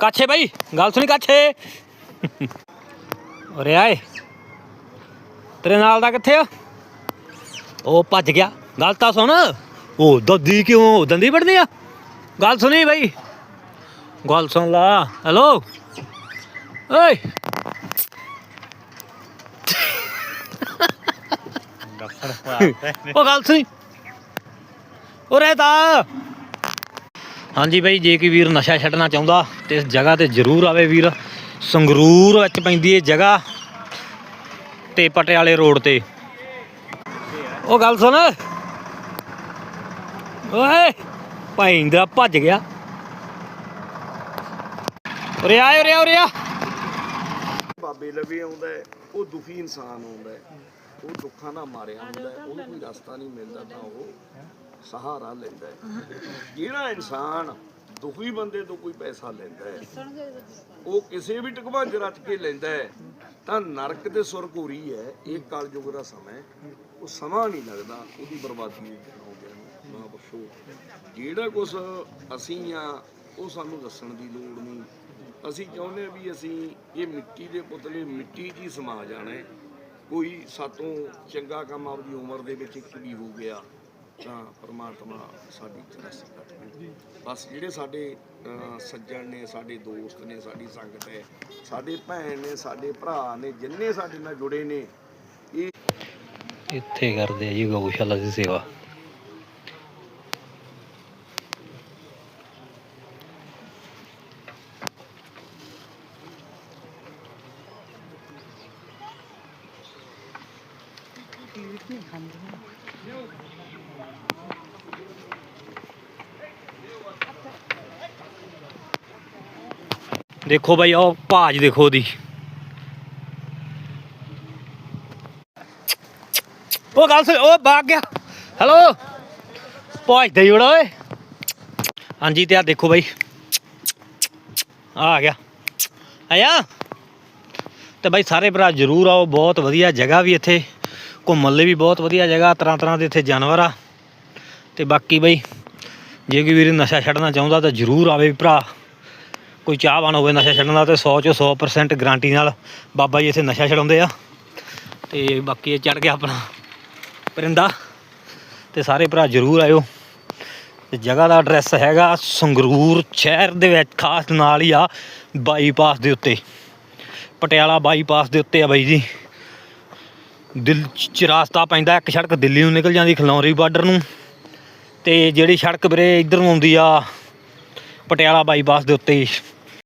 ਕਾਛੇ ਬਾਈ ਗੱਲ ਸੁਣੀ ਕਾਛੇ ਉਰੇ ਆਏ ਤੇਰੇ ਨਾਲ ਦਾ ਕਿੱਥੇ ਆ ਉਹ ਭੱਜ ਗਿਆ ਗੱਲ ਤਾਂ ਸੁਣ ਉਹ ਦੰਦੀ ਕਿਉਂ ਦੰਦੀ ਵੜਨੀ ਆ ਗੱਲ ਸੁਣੀ ਬਾਈ ਗੱਲ ਸੁਣ ਲਾ ਹੈਲੋ ਓਏ ਉਹ ਗੱਲ ਸੁਣੀ ਉਰੇ ਤਾਂ ਹਾਂਜੀ ਬਾਈ ਜੇ ਕੋਈ ਵੀਰ ਨਸ਼ਾ ਛੱਡਣਾ ਚਾਹੁੰਦਾ ਤੇ ਇਸ ਜਗ੍ਹਾ ਤੇ ਜ਼ਰੂਰ ਆਵੇ ਵੀਰ। ਸੰਗਰੂਰ ਵਿੱਚ ਪੈਂਦੀ ਹੈ ਜਗ੍ਹਾ ਤੇ ਪਟਿਆਲੇ ਰੋਡ ਤੇ। ਉਹ ਗੱਲ ਸੁਣ। ਓਏ ਭਾਈਂਦਾ ਭੱਜ ਗਿਆ। ਉਰੇ ਆ ਉਰੇ ਆ ਉਰੇ ਆ। ਬਾਬੇ ਲਵੇ ਆਉਂਦਾ ਹੈ, ਉਹ ਦੁਖੀ ਇਨਸਾਨ ਆਉਂਦਾ ਹੈ। ਉਹ ਦੁੱਖਾਂ ਨਾਲ ਮਾਰਿਆ ਹੁੰਦਾ ਹੈ, ਉਹਨੂੰ ਕੋਈ ਰਸਤਾ ਨਹੀਂ ਮਿਲਦਾ ਤਾਂ ਉਹ ਸਹਾਰਾ ਲੈਂਦਾ ਹੈ। ਜਿਹੜਾ ਇਨਸਾਨ ਦੁਖੀ ਬੰਦੇ ਤੋਂ ਕੋਈ ਪੈਸਾ ਲੈਂਦਾ ਹੈ, ਉਹ ਕਿਸੇ ਵੀ ਟਕਵਾਜ ਰਚ ਕੇ ਲੈਂਦਾ ਹੈ, ਤਾਂ ਨਰਕ ਤੇ ਸੁਰਗ ਹੋ ਰਹੀ ਹੈ। ਇਹ ਕਲਯੁਗ ਦਾ ਸਮਾਂ ਉਹ ਸਮਾਂ ਨਹੀਂ ਲੱਗਦਾ, ਉਹਦੀ ਬਰਬਾਦੀ ਹੋ ਗਿਆ ਮਹਾਂਪੁਰਸ਼ੋ ਜਿਹੜਾ ਕੁਝ ਅਸੀਂ ਆ, ਉਹ ਸਾਨੂੰ ਦੱਸਣ ਦੀ ਲੋੜ ਨਹੀਂ। ਅਸੀਂ ਚਾਹੁੰਦੇ ਹਾਂ ਵੀ ਅਸੀਂ ਇਹ ਮਿੱਟੀ ਦੇ ਪੁਤਲੇ, ਮਿੱਟੀ 'ਚ ਹੀ ਸਮਾ ਜਾਣਾ ਹੈ। ਕੋਈ ਸਾਤੋਂ ਚੰਗਾ ਕੰਮ ਆਪਦੀ ਉਮਰ ਦੇ ਵਿੱਚ ਇੱਕ ਵੀ ਹੋ ਗਿਆ। ਤਾਂ ਪਰਮਾਤਮਾ ਸਾਡੀ ਤਰੱਕੀ ਕਰੇ ਬਸ ਜਿਹੜੇ ਸਾਡੇ ਸੱਜਣ ਨੇ, ਸਾਡੇ ਦੋਸਤ ਨੇ, ਸਾਡੀ ਸੰਗਤ ਹੈ, ਸਾਡੇ ਭੈਣ ਨੇ, ਸਾਡੇ ਭਰਾ ਨੇ, ਜਿੰਨੇ ਸਾਡੇ ਨਾਲ ਜੁੜੇ ਨੇ, ਇਹ ਇੱਥੇ ਕਰਦੇ ਆ ਜੀ ਗਊਸ਼ਾਲਾ ਦੀ ਸੇਵਾ। ਦੇਖੋ ਬਾਈ ਉਹ ਭਾਜ ਦੇਖੋ ਉਹਦੀ। ਉਹ ਗੱਲ ਸੁਣ, ਉਹ ਭਾਗ ਗਿਆ। ਹੈਲੋ ਭੱਜਦਾ ਹੀ ਬੜਾ ਓਏ। ਹਾਂਜੀ, ਤੇ ਆ ਦੇਖੋ ਬਾਈ। ਆ ਆ ਗਿਆ। ਆਇਆ? ਤੇ ਬਾਈ, ਸਾਰੇ ਭਰਾ ਜਰੂਰ ਆਓ, ਬਹੁਤ ਵਧੀਆ ਜਗ੍ਹਾ ਵੀ ਇੱਥੇ। ਘੁੰਮਣ ਲਈ ਵੀ ਬਹੁਤ ਵਧੀਆ ਜਗ੍ਹਾ, ਤਰ੍ਹਾਂ ਤਰ੍ਹਾਂ ਦੇ ਇੱਥੇ ਜਾਨਵਰ ਆ। ਤੇ ਬਾਕੀ ਬਈ, ਜੇ ਕੋਈ ਵੀਰ ਨਸ਼ਾ ਛੱਡਣਾ ਚਾਹੁੰਦਾ ਤਾਂ ਜਰੂਰ ਆਵੇ ਭਰਾ। ਕੋਈ ਚਾਹਵਾਨ ਹੋਵੇ ਨਸ਼ਾ ਛੱਡਣ ਦਾ ਤੇ 100 ਚੋਂ 100% ਗਾਰੰਟੀ ਨਾਲ ਬਾਬਾ ਜੀ ਇੱਥੇ ਨਸ਼ਾ ਛਡਾਉਂਦੇ ਆ। ਤੇ ਬਾਕੀ ਇਹ ਚੜ ਗਿਆ ਆਪਣਾ ਪਰਿੰਦਾ। ਤੇ ਸਾਰੇ ਭਰਾ ਜਰੂਰ ਆਇਓ। ਤੇ ਜਗ੍ਹਾ ਦਾ ਐਡਰੈਸ ਹੈਗਾ ਸੰਗਰੂਰ ਸ਼ਹਿਰ ਦੇ ਵਿੱਚ, ਖਾਸ ਨਾਲ ਹੀ ਆ ਬਾਈਪਾਸ ਦੇ ਉੱਤੇ। ਪਟਿਆਲਾ ਬਾਈਪਾਸ ਦੇ ਉੱਤੇ ਆ ਬਾਈ ਜੀ। ਦਿਲ ਚ ਰਾਸਤਾ ਪੈਂਦਾ, ਇੱਕ ਸੜਕ ਦਿੱਲੀ ਨੂੰ ਨਿਕਲ ਜਾਂਦੀ, ਖਲੌਰੀ ਬਾਰਡਰ ਨੂੰ। ਤੇ ਜਿਹੜੀ ਸੜਕ ਵੀਰੇ ਇੱਧਰ ਨੂੰ ਆਉਂਦੀ ਆ, ਪਟਿਆਲਾ ਬਾਈਪਾਸ ਦੇ ਉੱਤੇ।